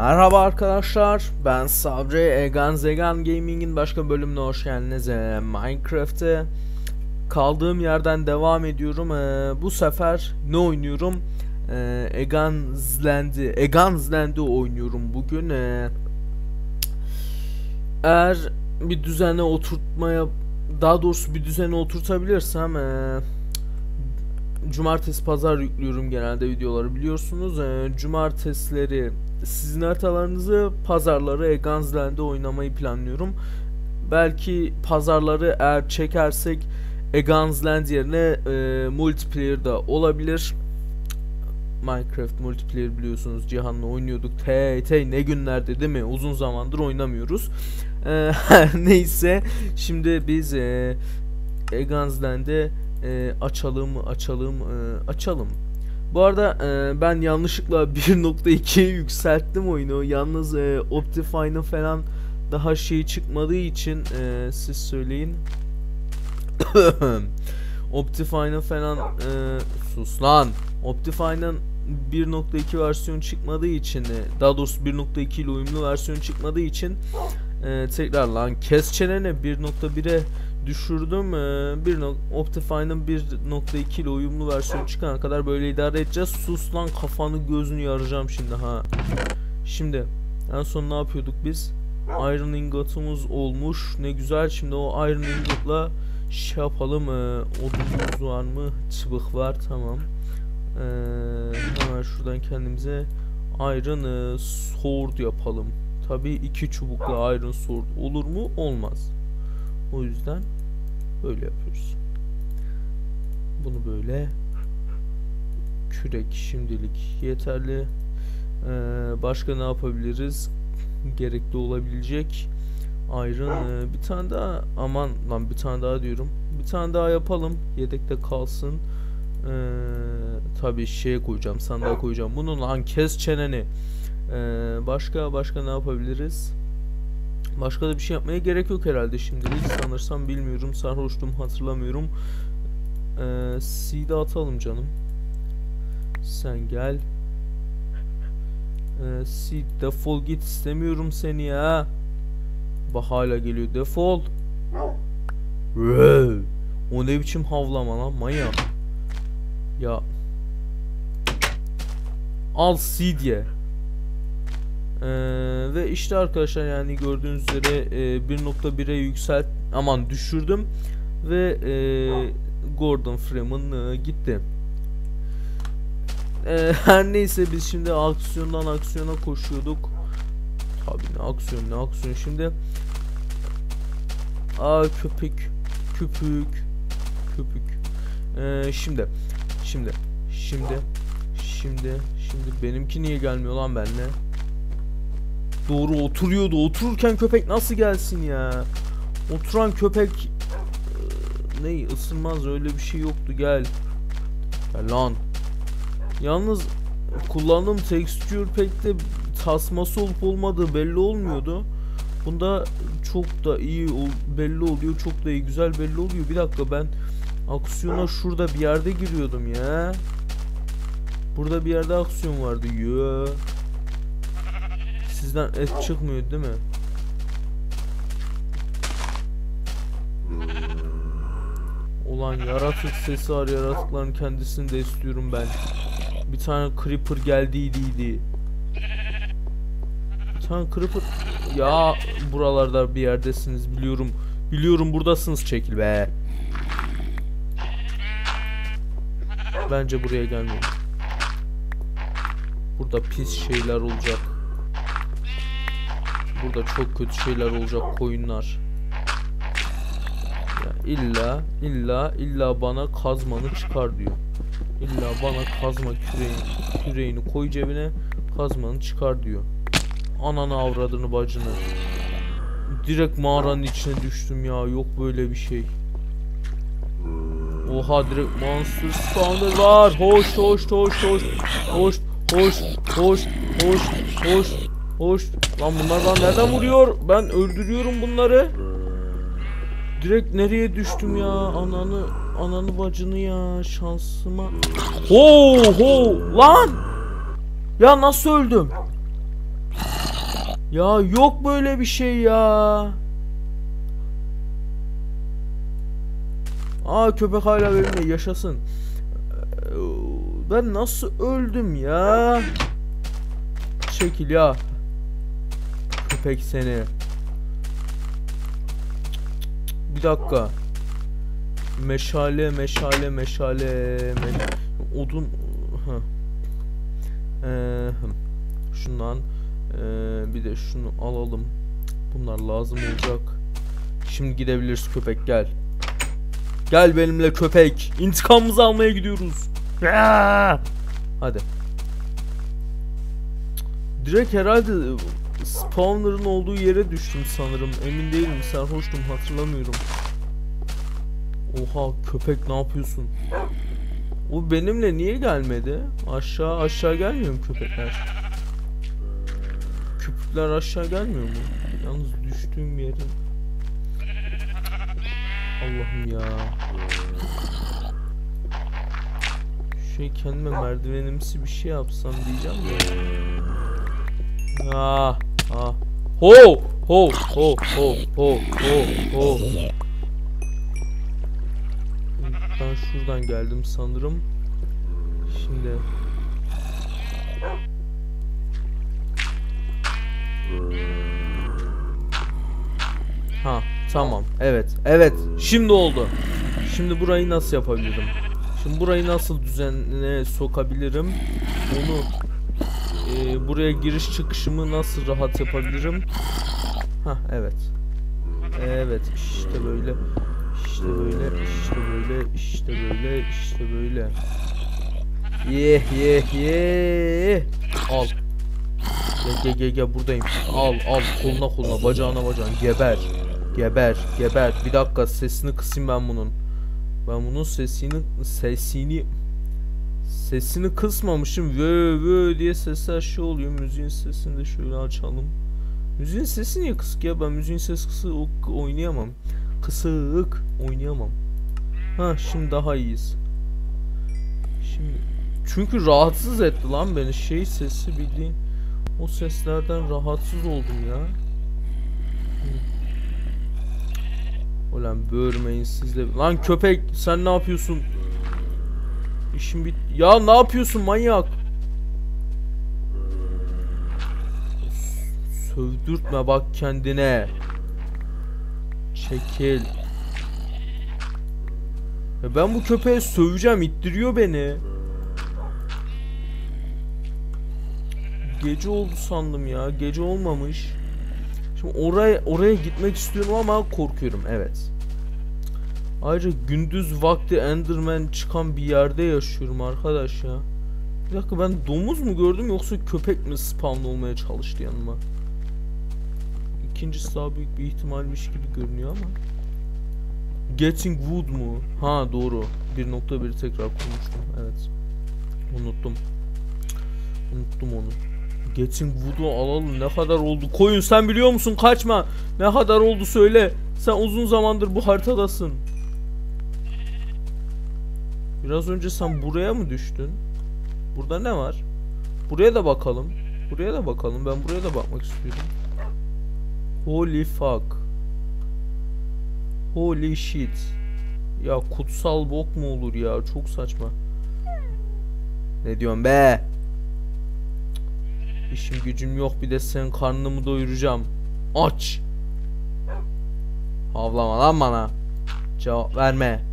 Merhaba arkadaşlar, ben Sabri, Egan Zegan Gaming'in başka bölümüne hoş geldiniz. Ee, Minecraft'te kaldığım yerden devam ediyorum. Ee, bu sefer ne oynuyorum? Ee, Egan's Land'i, Egan's Land'i oynuyorum bugün. Ee, eğer bir düzene oturtmaya, daha doğrusu bir düzene oturtabilirsem... ee, Cumartesi pazar yüklüyorum genelde videoları biliyorsunuz. Ee, cumartesileri sizin haritalarınızı pazarları Egansland'de oynamayı planlıyorum. Belki pazarları eğer çekersek Egansland yerine e, multiplayer da olabilir. Minecraft multiplayer biliyorsunuz Cihan'la oynuyorduk. T T ne günlerde değil mi? Uzun zamandır oynamıyoruz. Ee, neyse şimdi biz e, Egansland'de e, açalım açalım e, açalım. Bu arada e, ben yanlışlıkla 1.2'ye yükselttim oyunu. Yalnız e, Optifine'ın falan daha şey çıkmadığı için e, siz söyleyin. Optifine'ın falan e, sus lan. Optifine'ın 1.2 versiyon çıkmadığı için e, daha doğrusu 1.2 ile uyumlu versiyon çıkmadığı için e, tekrar lan kes çeneni 1.1'e düşürdüm. Ee, bir Optifine'ın 1.2 ile uyumlu versiyon çıkana kadar böyle idare edeceğiz. Sus lan kafanı gözünü yaracağım şimdi ha. Şimdi en son ne yapıyorduk biz? Iron ingot'umuz olmuş. Ne güzel. Şimdi o iron ingot'la şey yapalım. Ee, odunumuz var mı? Çıbık var. Tamam. Ee, hemen şuradan kendimize iron e, sword yapalım. Tabii iki çubukla iron sword olur mu? Olmaz. O yüzden böyle yapıyoruz. Bunu böyle kürek şimdilik yeterli. Ee, başka ne yapabiliriz? Gerekli olabilecek iron ee, bir tane daha aman lan bir tane daha diyorum. Bir tane daha yapalım. Yedekte kalsın. Ee, tabii şeye koyacağım. Sandığa koyacağım. Bunu lan kes çeneni. Ee, başka başka ne yapabiliriz? Başka da bir şey yapmaya gerek yok herhalde şimdilik sanırsam bilmiyorum sarhoştum hatırlamıyorum. Ee, atalım canım. Sen gel. Ee, C defol git. İstemiyorum seni ya. Bak hala geliyor. Defol. O ne biçim havlama lan? Manyak Ya. Al C diye ee, ve işte arkadaşlar yani gördüğünüz üzere e, 1.1'e yükselt aman düşürdüm ve e, Gordon Freeman e, gitti. E, her neyse biz şimdi aksiyondan aksiyona koşuyorduk. Tabi ne aksiyon ne aksiyon şimdi. Aa köpek köpük köpük. E, şimdi şimdi şimdi şimdi şimdi benimki niye gelmiyor lan benimle? Doğru oturuyordu. Otururken köpek nasıl gelsin ya? Oturan köpek e, ne ısınmaz öyle bir şey yoktu gel. Gel lan. Yalnız kullandığım tekstür pek de tasması olup olmadığı belli olmuyordu. Bunda çok da iyi belli oluyor. Çok da iyi güzel belli oluyor. Bir dakika ben aksiyona şurada bir yerde giriyordum ya. Burada bir yerde aksiyon vardı. Yoo. Sizden et çıkmıyor değil mi? Ulan yaratık sesi var yaratıkların kendisini de istiyorum ben. Bir tane creeper geldiydi. Bir tane creeper ya buralarda bir yerdesiniz biliyorum. Biliyorum buradasınız çekil be. Bence buraya gelmeyin. Burada pis şeyler olacak. Burada çok kötü şeyler olacak koyunlar. Ya illa illa illa bana kazmanı çıkar diyor. İlla bana kazma küreğini, küreğini koy cebine kazmanı çıkar diyor. Ananı avradını bacını. Direkt mağaranın içine düştüm ya yok böyle bir şey. Oha direkt monster spawner var. Hoş hoş hoş hoş. Hoş hoş hoş hoş hoş Hoş. Lan bunlar bana nereden vuruyor? Ben öldürüyorum bunları. Direkt nereye düştüm ya? Ananı ananı bacını ya şansıma. Ho ho lan! Ya nasıl öldüm? Ya yok böyle bir şey ya. Aa köpek hala benimle yaşasın. Ben nasıl öldüm ya? Çekil ya. Köpek seni. Bir dakika. Meşale, meşale, meşale, me- odun. Ee, şundan ee, bir de şunu alalım. Bunlar lazım olacak. Şimdi gidebiliriz köpek gel. Gel benimle köpek. İntikamımızı almaya gidiyoruz. Hadi. Direkt herhalde spawner'ın olduğu yere düştüm sanırım. Emin değilim. Sarhoştum hatırlamıyorum. Oha köpek ne yapıyorsun? O benimle niye gelmedi? Aşağı aşağı gelmiyor mu köpekler? Köpekler aşağı gelmiyor mu? Yalnız düştüğüm yerin Allah'ım ya. Şey kendime merdivenimsi bir şey yapsam diyeceğim de. Ah, ah. Ho, ho, ho, ho, ho, ho, ho. Ben şuradan geldim sanırım. Şimdi Ha tamam evet evet şimdi oldu Şimdi burayı nasıl yapabilirim Şimdi burayı nasıl düzenine sokabilirim Onu e, Buraya giriş çıkışımı nasıl rahat yapabilirim? Ha evet. Evet işte böyle. İşte böyle işte böyle işte böyle işte böyle. Yeh yeh yeh. Al. Gel gel gel gel buradayım. Al al. Koluna koluna. Bacağına bacağına. Geber. Geber, geber. Bir dakika sesini kısayım ben bunun. Ben bunun sesini sesini sesini kısmamışım. Vö vö diye sesler şey oluyor. Müziğin sesini de şöyle açalım. Müziğin sesi niye kısık ya? Ben müziğin sesi kısık oynayamam. Kısık oynayamam. Ha şimdi daha iyiyiz. Şimdi çünkü rahatsız etti lan beni. Şey sesi bildiğin o seslerden rahatsız oldum ya. Ulan böğürmeyin siz de. Lan köpek sen ne yapıyorsun? İşim bit. Ya ne yapıyorsun manyak? Sövdürtme bak kendine. Çekil. Ya ben bu köpeğe söveceğim ittiriyor beni. Gece oldu sandım ya. Gece olmamış. Şimdi oraya oraya gitmek istiyorum ama korkuyorum. Evet. Ayrıca gündüz vakti Enderman çıkan bir yerde yaşıyorum arkadaş ya. Bir dakika ben domuz mu gördüm yoksa köpek mi spawn olmaya çalıştı yanıma? İkincisi daha büyük bir ihtimalmiş gibi görünüyor ama. Getting Wood mu? Ha doğru. 1.1 tekrar kurmuştum. Evet. Unuttum. Unuttum onu. Getting Wood'u alalım. Ne kadar oldu? Koyun sen biliyor musun? Kaçma. Ne kadar oldu söyle. Sen uzun zamandır bu haritadasın. Biraz önce sen buraya mı düştün? Burada ne var? Buraya da bakalım. Buraya da bakalım. Ben buraya da bakmak istiyorum. Holy fuck. Holy shit. Ya kutsal bok mu olur ya? Çok saçma. Ne diyorsun be? İşim gücüm yok bir de senin karnımı doyuracağım. Aç. Havlama lan bana. Cevap verme.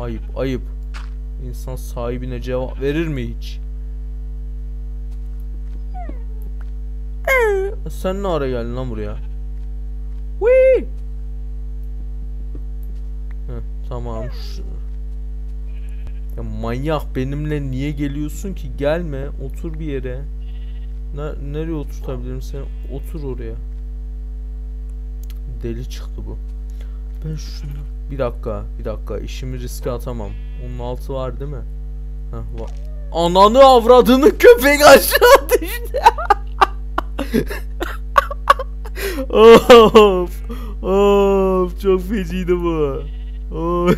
Ayıp ayıp. İnsan sahibine cevap verir mi hiç? Sen ne ara geldin lan buraya? Heh, tamam. Ya manyak benimle niye geliyorsun ki? Gelme, otur bir yere. Ne, nereye oturtabilirim seni? Otur oraya. Deli çıktı bu. Ben şunu... Bir dakika, bir dakika. İşimi riske atamam. Onun altı var değil mi? Heh, var. Ananı avradını köpek aşağı düştü. of. Of çok feciydi bu.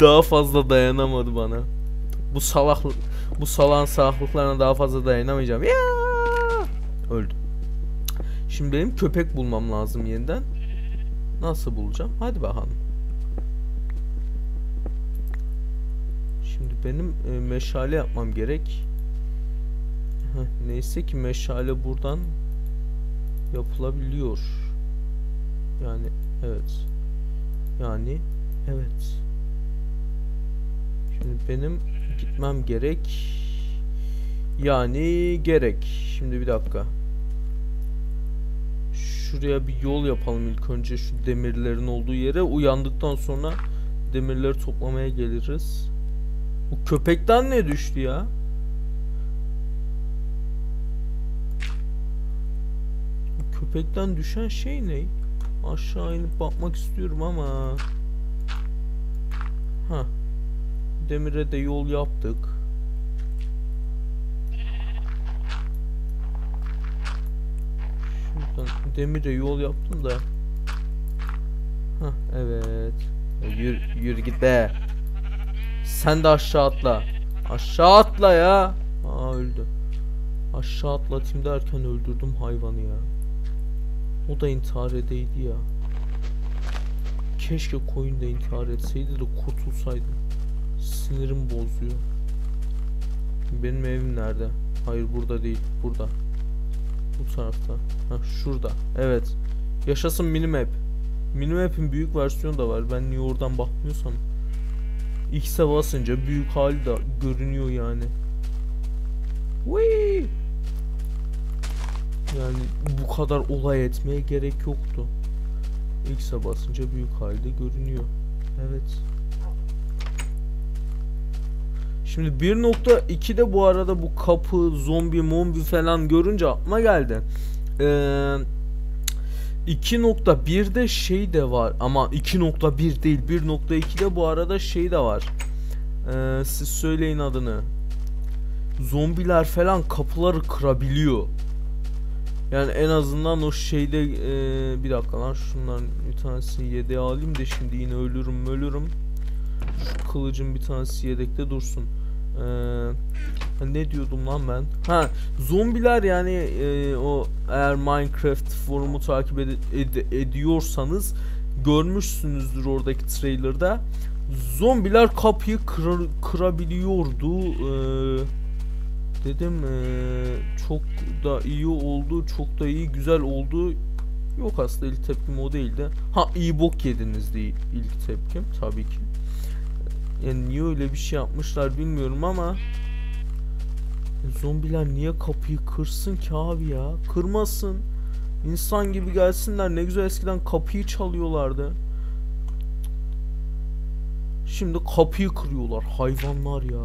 daha fazla dayanamadı bana. Bu salak bu salan salaklıklarına daha fazla dayanamayacağım. Ya Öldüm. Şimdi benim köpek bulmam lazım yeniden. Nasıl bulacağım? Hadi bakalım. Şimdi benim e, meşale yapmam gerek. Heh, neyse ki meşale buradan yapılabiliyor. Yani evet. Yani evet. Şimdi benim gitmem gerek. Yani gerek. Şimdi bir dakika. Şuraya bir yol yapalım ilk önce şu demirlerin olduğu yere. Uyandıktan sonra demirleri toplamaya geliriz. Bu köpekten ne düştü ya? Bu köpekten düşen şey ne? Aşağı inip bakmak istiyorum ama. Ha. Demire de yol yaptık. Demire yol yaptım da. Ha evet. Yürü, yürü git be. Sen de aşağı atla. Aşağı atla ya. Aa öldü. Aşağı atlatayım derken öldürdüm hayvanı ya. O da intihar edeydi ya. Keşke koyun da intihar etseydi de kurtulsaydım. Sinirim bozuyor. Benim evim nerede? Hayır burada değil. Burada. Bu tarafta. Ha şurada. Evet. Yaşasın minimap. Minimap'in büyük versiyonu da var. Ben niye oradan bakmıyorsam. X'e basınca büyük hali de görünüyor yani. Whee! Yani bu kadar olay etmeye gerek yoktu. X'e basınca büyük halde görünüyor. Evet. Şimdi 1.2'de bu arada bu kapı, zombi, mombi falan görünce aklıma geldi. Ee, 2.1'de şey de var ama 2.1 değil 1.2'de bu arada şey de var. Ee, siz söyleyin adını. Zombiler falan kapıları kırabiliyor. Yani en azından o şeyde e, bir dakika lan şundan bir tanesini yedeğe alayım da şimdi yine ölürüm ölürüm. Şu kılıcın bir tanesi yedekte dursun. Ee, ne diyordum lan ben? Ha zombiler yani e, o eğer Minecraft forumu takip ed ed ediyorsanız görmüşsünüzdür oradaki trailer'da. Zombiler kapıyı kırar kırabiliyordu. Ee, dedim ee, çok da iyi oldu, çok da iyi, güzel oldu. Yok aslında ilk tepkim o değildi. Ha iyi bok yediniz diye ilk tepkim tabii ki. Yani niye öyle bir şey yapmışlar bilmiyorum ama Zombiler niye kapıyı kırsın ki abi ya? Kırmasın. İnsan gibi gelsinler. Ne güzel eskiden kapıyı çalıyorlardı. Şimdi kapıyı kırıyorlar. Hayvanlar ya.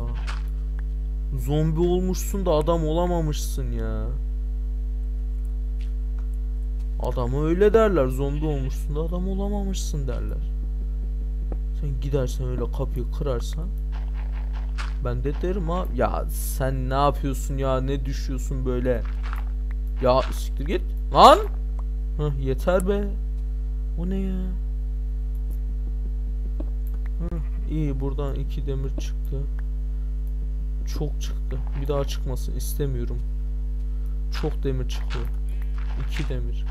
Zombi olmuşsun da adam olamamışsın ya. Adamı öyle derler. Zombi olmuşsun da adam olamamışsın derler. Sen gidersen öyle kapıyı kırarsan ben de derim ha ya sen ne yapıyorsun ya? Ne düşüyorsun böyle? Ya siktir git lan. Hah, yeter be. O ne ya? Hah, iyi buradan iki demir çıktı. Çok çıktı. Bir daha çıkmasın istemiyorum. Çok demir çıkıyor iki demir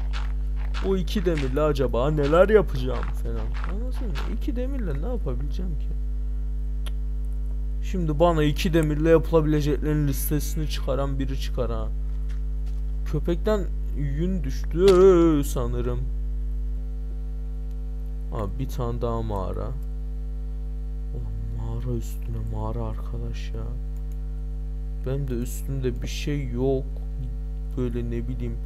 o iki demirle acaba neler yapacağım falan. Anlasana iki demirle ne yapabileceğim ki? Şimdi bana iki demirle yapılabileceklerin listesini çıkaran biri çıkar ha. Köpekten yün düştü sanırım. Abi bir tane daha mağara. mağara üstüne mağara arkadaş ya. Benim de üstümde bir şey yok. Böyle ne bileyim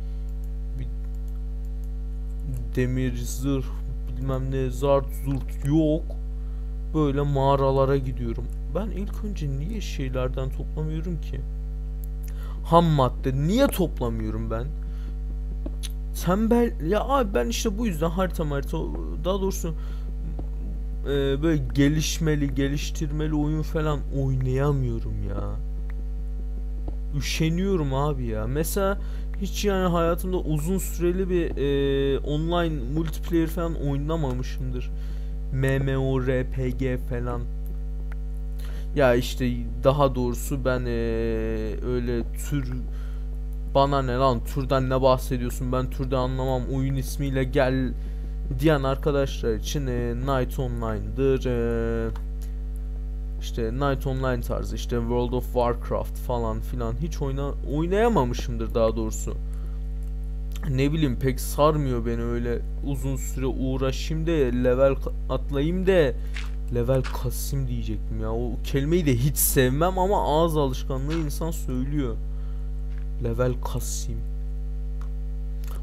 demir, zırh, bilmem ne, zart, zurt yok. Böyle mağaralara gidiyorum. Ben ilk önce niye şeylerden toplamıyorum ki? Ham madde niye toplamıyorum ben? Tembel ya abi ben işte bu yüzden harita harita daha doğrusu e, böyle gelişmeli geliştirmeli oyun falan oynayamıyorum ya. Üşeniyorum abi ya. Mesela hiç yani hayatımda uzun süreli bir e, online multiplayer falan oynamamışımdır. MMORPG falan. Ya işte daha doğrusu ben eee, öyle tür bana ne lan türden ne bahsediyorsun ben türde anlamam oyun ismiyle gel diyen arkadaşlar için eee, Night Online'dır eee, işte Night Online tarzı işte World of Warcraft falan filan hiç oyna oynayamamışımdır daha doğrusu. Ne bileyim pek sarmıyor beni öyle uzun süre uğraşayım da level atlayayım da level kasayım diyecektim ya. O kelimeyi de hiç sevmem ama ağız alışkanlığı insan söylüyor. Level kasayım.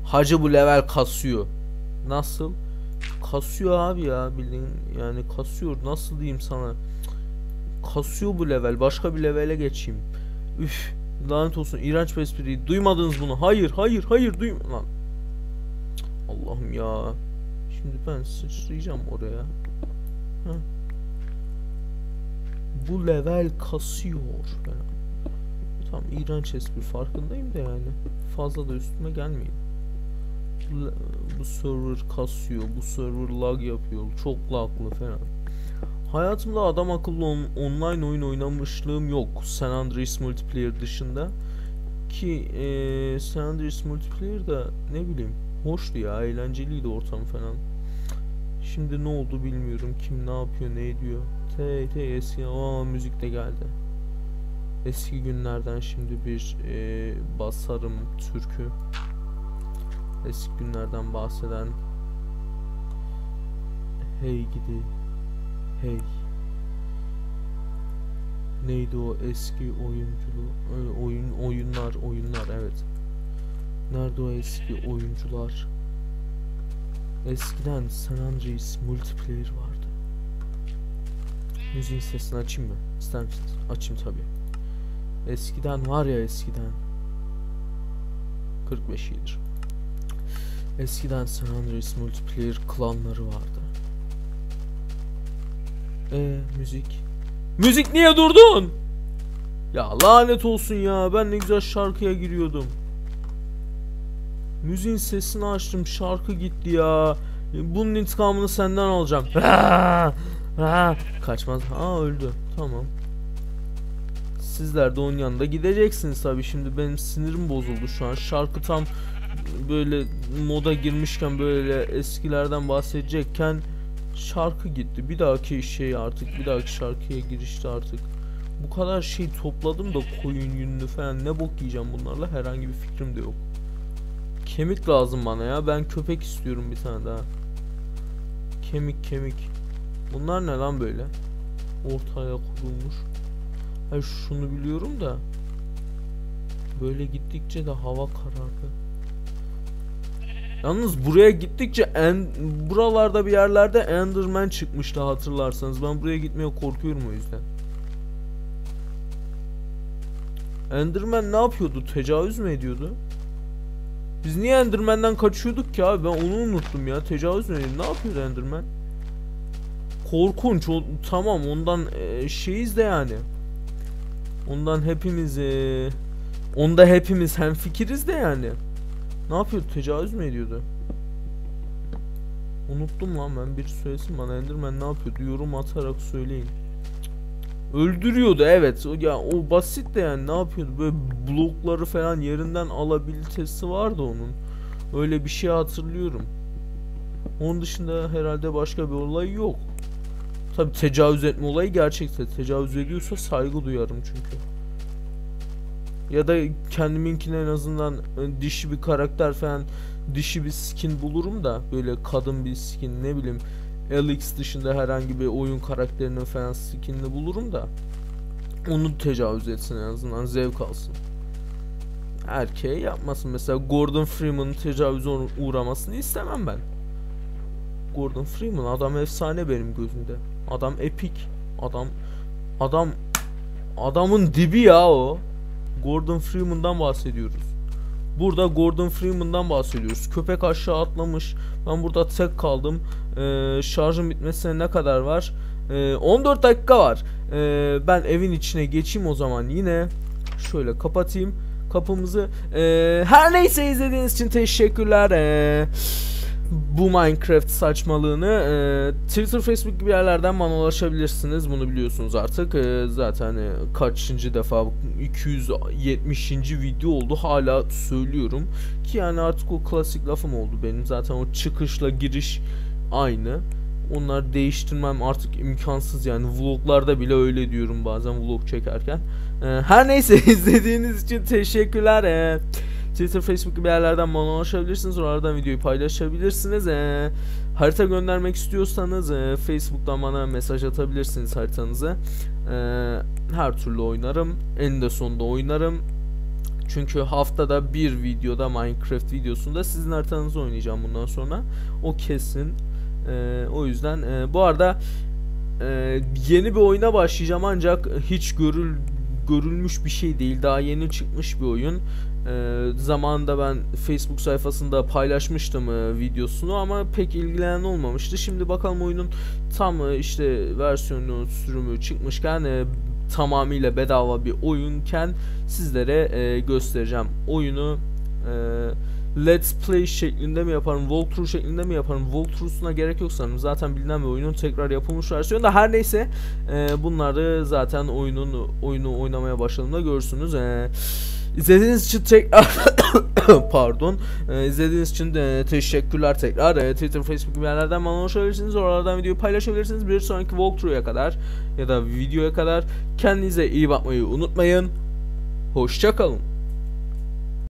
Hacı bu level kasıyor. Nasıl? Kasıyor abi ya bildiğin yani kasıyor. Nasıl diyeyim sana kasıyor bu level. Başka bir levele geçeyim. Üf lanet olsun iğrenç bir espriyi duymadınız bunu. Hayır hayır hayır duyma lan. Allah'ım ya. Şimdi ben sıçrayacağım oraya. Heh. bu level kasıyor. Falan. Tam iğrenç espri. Farkındayım da yani. Fazla da üstüme gelmeyin bu, bu server kasıyor. Bu server lag yapıyor. Çok laglı falan Hayatımda adam akıllı on- online oyun oynamışlığım yok San Andreas multiplayer dışında ki eee San Andreas multiplayer da ne bileyim hoştu ya eğlenceliydi ortam falan. Şimdi ne oldu bilmiyorum kim ne yapıyor ne ediyor. T T eski aa müzik de geldi. Eski günlerden şimdi bir eee, basarım türkü. Eski günlerden bahseden Hey gidi Hey. Neydi o eski oyunculu e, oyun oyunlar oyunlar evet. Nerede o eski oyuncular? Eskiden San Andreas multiplayer vardı. Müziğin sesini açayım mı? İster misiniz? Açayım tabi. Eskiden var ya eskiden. 45 yıldır. Eskiden San Andreas multiplayer klanları vardı. E müzik. Müzik niye durdun? Ya lanet olsun ya. Ben ne güzel şarkıya giriyordum. Müziğin sesini açtım. Şarkı gitti ya. Bunun intikamını senden alacağım. Kaçmaz. Aa öldü. Tamam. Sizler de onun yanında gideceksiniz tabi. Şimdi benim sinirim bozuldu şu an. Şarkı tam böyle moda girmişken böyle eskilerden bahsedecekken şarkı gitti. Bir dahaki şey artık bir dahaki şarkıya girişti artık. Bu kadar şey topladım da koyun yünlü falan ne bok yiyeceğim bunlarla herhangi bir fikrim de yok. Kemik lazım bana ya. Ben köpek istiyorum bir tane daha. Kemik kemik. Bunlar ne lan böyle? Ortaya kurulmuş. Hayır şunu biliyorum da. Böyle gittikçe de hava karardı. Yalnız buraya gittikçe en buralarda bir yerlerde Enderman çıkmıştı hatırlarsanız. Ben buraya gitmeye korkuyorum o yüzden. Enderman ne yapıyordu? Tecavüz mü ediyordu? Biz niye Enderman'den kaçıyorduk ki abi? Ben onu unuttum ya. Tecavüz mü ediyordu? Ne yapıyordu Enderman? Korkunç. O, tamam ondan e, şeyiz de yani. Ondan hepimiz e, onda hepimiz hem fikiriz de yani. Ne yapıyordu? Tecavüz mü ediyordu? Unuttum lan ben bir söylesin bana Enderman ne yapıyordu? Yorum atarak söyleyin. Öldürüyordu evet. O ya o basit de yani ne yapıyordu? Böyle blokları falan yerinden alabilitesi vardı onun. Öyle bir şey hatırlıyorum. Onun dışında herhalde başka bir olay yok. Tabi tecavüz etme olayı gerçekse tecavüz ediyorsa saygı duyarım çünkü. Ya da kendiminkine en azından e, dişi bir karakter falan dişi bir skin bulurum da böyle kadın bir skin ne bileyim Alex dışında herhangi bir oyun karakterinin falan skinini bulurum da onu tecavüz etsin en azından zevk alsın. Erkeğe yapmasın mesela Gordon Freeman'ın tecavüze uğra- uğramasını istemem ben. Gordon Freeman adam efsane benim gözümde. Adam epik. Adam adam adamın dibi ya o. Gordon Freeman'dan bahsediyoruz. Burada Gordon Freeman'dan bahsediyoruz. Köpek aşağı atlamış. Ben burada tek kaldım. Ee, şarjım bitmesine ne kadar var? Ee, 14 dakika var. Ee, ben evin içine geçeyim o zaman yine. Şöyle kapatayım kapımızı. Ee, her neyse izlediğiniz için teşekkürler. Ee, bu Minecraft saçmalığını e, Twitter, Facebook gibi yerlerden bana ulaşabilirsiniz. Bunu biliyorsunuz artık. E, zaten e, kaçıncı defa 270. video oldu. Hala söylüyorum ki yani artık o klasik lafım oldu benim. Zaten o çıkışla giriş aynı. Onlar değiştirmem artık imkansız yani vloglarda bile öyle diyorum bazen vlog çekerken. E, her neyse izlediğiniz için teşekkürler. E, Twitter, Facebook gibi yerlerden bana ulaşabilirsiniz. Oralardan videoyu paylaşabilirsiniz. E, harita göndermek istiyorsanız e, Facebook'tan bana mesaj atabilirsiniz haritanızı. E, her türlü oynarım. En de sonunda oynarım. Çünkü haftada bir videoda Minecraft videosunda sizin haritanızı oynayacağım bundan sonra. O kesin. E, o yüzden e, bu arada e, yeni bir oyuna başlayacağım ancak hiç görül görülmüş bir şey değil. Daha yeni çıkmış bir oyun. Ee, zamanında ben Facebook sayfasında paylaşmıştım e, videosunu ama pek ilgilenen olmamıştı. Şimdi bakalım oyunun tam e, işte versiyonu sürümü çıkmışken e, tamamıyla bedava bir oyunken sizlere e, göstereceğim. Oyunu e, Let's Play şeklinde mi yaparım, walkthrough şeklinde mi yaparım, walkthrough'suna gerek yok sanırım. Zaten bilinen bir oyunun tekrar yapılmış versiyonu da her neyse e, bunları zaten oyunun oyunu oynamaya başladığımda görürsünüz. E, İzlediğiniz için tekrar pardon. Ee, izlediğiniz için de teşekkürler tekrar. Ee, Twitter, Facebook gibi yerlerden bana ulaşabilirsiniz. Oralardan videoyu paylaşabilirsiniz. Bir sonraki walkthrough'a kadar ya da videoya kadar kendinize iyi bakmayı unutmayın. Hoşçakalın